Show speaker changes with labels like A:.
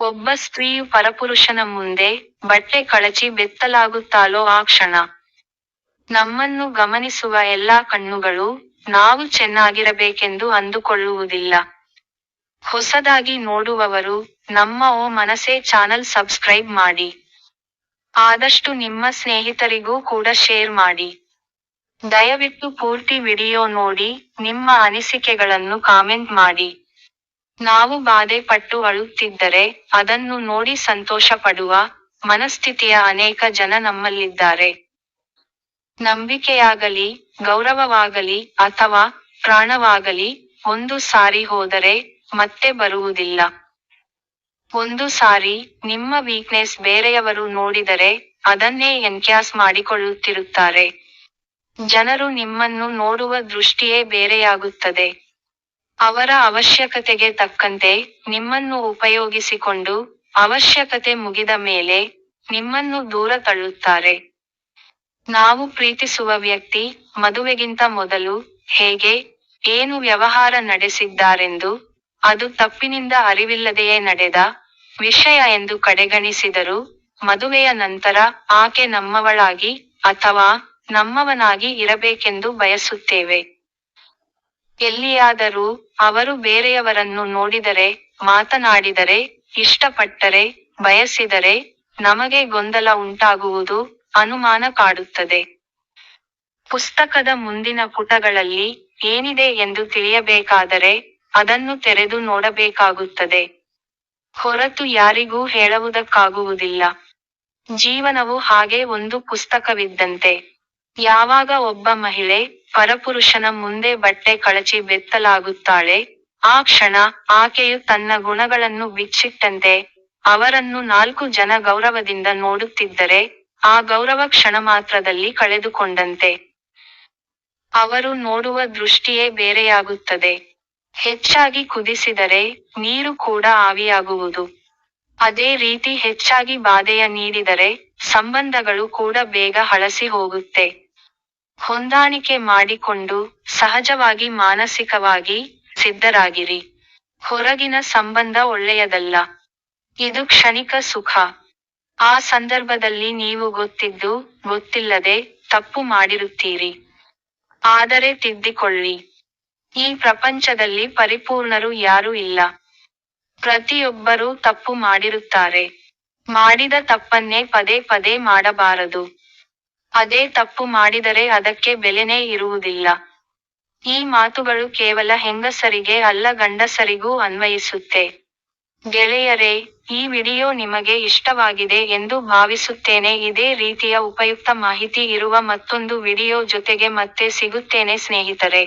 A: ಒಬ್ಬ ಸ್ತ್ರೀಯು ಪರಪುರುಷನ ಮುಂದೆ ಬಟ್ಟೆ ಕಳಚಿ ಬೆತ್ತಲಾಗುತ್ತಾಳೋ ಆ ಕ್ಷಣ. ನಮ್ಮನ್ನು ಗಮನಿಸುವ ಎಲ್ಲಾ ಕಣ್ಣುಗಳು ನಾವು ಚೆನ್ನಾಗಿರಬೇಕೆಂದು ಅಂದುಕೊಳ್ಳುವುದಿಲ್ಲ. ಹೊಸದಾಗಿ ನೋಡುವವರು ನಮ್ಮ ಓ ಮನಸೇ ಚಾನಲ್ ಸಬ್ಸ್ಕ್ರೈಬ್ ಮಾಡಿ. ಆದಷ್ಟು ನಿಮ್ಮ ಸ್ನೇಹಿತರಿಗೂ ಕೂಡ ಶೇರ್ ಮಾಡಿ. ದಯವಿಟ್ಟು ಪೂರ್ತಿ ವಿಡಿಯೋ ನೋಡಿ, ನಿಮ್ಮ ಅನಿಸಿಕೆಗಳನ್ನು ಕಾಮೆಂಟ್ ಮಾಡಿ. ನಾವು ಬಾಧೆ ಪಟ್ಟು ಅಳುತ್ತಿದ್ದರೆ ಅದನ್ನು ನೋಡಿ ಸಂತೋಷ ಪಡುವ ಮನಸ್ಥಿತಿಯ ಅನೇಕ ಜನ ನಮ್ಮಲ್ಲಿದ್ದಾರೆ. ನಂಬಿಕೆಯಾಗಲಿ, ಗೌರವವಾಗಲಿ ಅಥವಾ ಪ್ರಾಣವಾಗಲಿ ಒಂದು ಸಾರಿ ಹೋದರೆ ಮತ್ತೆ ಬರುವುದಿಲ್ಲ. ಒಂದು ಸಾರಿ ನಿಮ್ಮ ವೀಕ್ನೆಸ್ ಬೇರೆಯವರು ನೋಡಿದರೆ ಅದನ್ನೇ ಎನ್ಕ್ಯಾಸ್ ಮಾಡಿಕೊಳ್ಳುತ್ತಿರುತ್ತಾರೆ. ಜನರು ನಿಮ್ಮನ್ನು ನೋಡುವ ದೃಷ್ಟಿಯೇ ಬೇರೆಯಾಗುತ್ತದೆ. ಅವರ ಅವಶ್ಯಕತೆಗೆ ತಕ್ಕಂತೆ ನಿಮ್ಮನ್ನು ಉಪಯೋಗಿಸಿಕೊಂಡು ಅವಶ್ಯಕತೆ ಮುಗಿದ ಮೇಲೆ ನಿಮ್ಮನ್ನು ದೂರ ತಳ್ಳುತ್ತಾರೆ. ನಾವು ಪ್ರೀತಿಸುವ ವ್ಯಕ್ತಿ ಮದುವೆಗಿಂತ ಮೊದಲು ಹೇಗೆ, ಏನು ವ್ಯವಹಾರ ನಡೆಸಿದ್ದಾರೆಂದು, ಅದು ತಪ್ಪಿನಿಂದ ಅರಿವಿಲ್ಲದೆಯೇ ನಡೆದ ವಿಷಯ ಎಂದು ಕಡೆಗಣಿಸಿದರು ಮದುವೆಯ ನಂತರ ಆಕೆ ನಮ್ಮವಳಾಗಿ ಅಥವಾ ನಮ್ಮವನಾಗಿ ಇರಬೇಕೆಂದು ಬಯಸುತ್ತೇವೆ. ಎಲ್ಲಿಯಾದರೂ ಅವರು ಬೇರೆಯವರನ್ನು ನೋಡಿದರೆ, ಮಾತನಾಡಿದರೆ, ಇಷ್ಟಪಟ್ಟರೆ, ಬಯಸಿದರೆ ನಮಗೆ ಗೊಂದಲ ಉಂಟಾಗುವುದು ಅನುಮಾನ ಕಾಡುತ್ತದೆ. ಪುಸ್ತಕದ ಮುಂದಿನ ಪುಟಗಳಲ್ಲಿ ಏನಿದೆ ಎಂದು ತಿಳಿಯಬೇಕಾದರೆ ಅದನ್ನು ತೆರೆದು ನೋಡಬೇಕಾಗುತ್ತದೆ. ಹೊರತು ಯಾರಿಗೂ ಹೇಳುವುದಕ್ಕಾಗುವುದಿಲ್ಲ. ಜೀವನವು ಹಾಗೆ ಒಂದು ಪುಸ್ತಕವಿದ್ದಂತೆ. ಯಾವಾಗ ಒಬ್ಬ ಮಹಿಳೆ ಪರಪುರುಷನ ಮುಂದೆ ಬಟ್ಟೆ ಕಳಚಿ ಬೆತ್ತಲಾಗುತ್ತಾಳೆ, ಆ ಕ್ಷಣ ಆಕೆಯು ತನ್ನ ಗುಣಗಳನ್ನು ಬಿಚ್ಚಿಟ್ಟಂತೆ ಅವರನ್ನು ನಾಲ್ಕು ಜನ ಗೌರವದಿಂದ ನೋಡುತ್ತಿದ್ದರೆ ಆ ಗೌರವ ಕ್ಷಣ ಮಾತ್ರದಲ್ಲಿ ಕಳೆದುಕೊಂಡಂತೆ. ಅವರು ನೋಡುವ ದೃಷ್ಟಿಯೇ ಬೇರೆಯಾಗುತ್ತದೆ. ಹೆಚ್ಚಾಗಿ ಕುದಿಸಿದರೆ ನೀರು ಕೂಡ ಆವಿಯಾಗುವುದು. ಅದೇ ರೀತಿ ಹೆಚ್ಚಾಗಿ ಬಾಧೆಯ ನೀಡಿದರೆ ಸಂಬಂಧಗಳು ಕೂಡ ಬೇಗ ಹಳಸಿ ಹೋಗುತ್ತೆ. ಹೊಂದಾಣಿಕೆ ಮಾಡಿಕೊಂಡು ಸಹಜವಾಗಿ ಮಾನಸಿಕವಾಗಿ ಸಿದ್ಧರಾಗಿರಿ. ಹೊರಗಿನ ಸಂಬಂಧ ಒಳ್ಳೆಯದಲ್ಲ. ಇದು ಕ್ಷಣಿಕ ಸುಖ. ಆ ಸಂದರ್ಭದಲ್ಲಿ ನೀವು ಗೊತ್ತಿದ್ದು, ಗೊತ್ತಿಲ್ಲದೆ ತಪ್ಪು ಮಾಡಿರುತ್ತೀರಿ. ಆದರೆ ತಿದ್ದಿಕೊಳ್ಳಿ. ಈ ಪ್ರಪಂಚದಲ್ಲಿ ಪರಿಪೂರ್ಣರು ಯಾರೂ ಇಲ್ಲ. ಪ್ರತಿಯೊಬ್ಬರೂ ತಪ್ಪು ಮಾಡಿರುತ್ತಾರೆ. ಮಾಡಿದ ತಪ್ಪನ್ನೇ ಪದೇ ಪದೇ ಮಾಡಬಾರದು. ಅದೇ ತಪ್ಪು ಮಾಡಿದರೆ ಅದಕ್ಕೆ ಬೆಲೆನೇ ಇರುವುದಿಲ್ಲ. ಈ ಮಾತುಗಳು ಕೇವಲ ಹೆಂಗಸರಿಗೆ ಅಲ್ಲ, ಗಂಡಸರಿಗೂ ಅನ್ವಯಿಸುತ್ತೆ. ಗೆಳೆಯರೇ, ಈ ವಿಡಿಯೋ ನಿಮಗೆ ಇಷ್ಟವಾಗಿದೆ ಎಂದು ಭಾವಿಸುತ್ತೇನೆ. ಇದೇ ರೀತಿಯ ಉಪಯುಕ್ತ ಮಾಹಿತಿ ಇರುವ ಮತ್ತೊಂದು ವಿಡಿಯೋ ಜೊತೆಗೆ ಮತ್ತೆ ಸಿಗುತ್ತೇನೆ ಸ್ನೇಹಿತರೆ.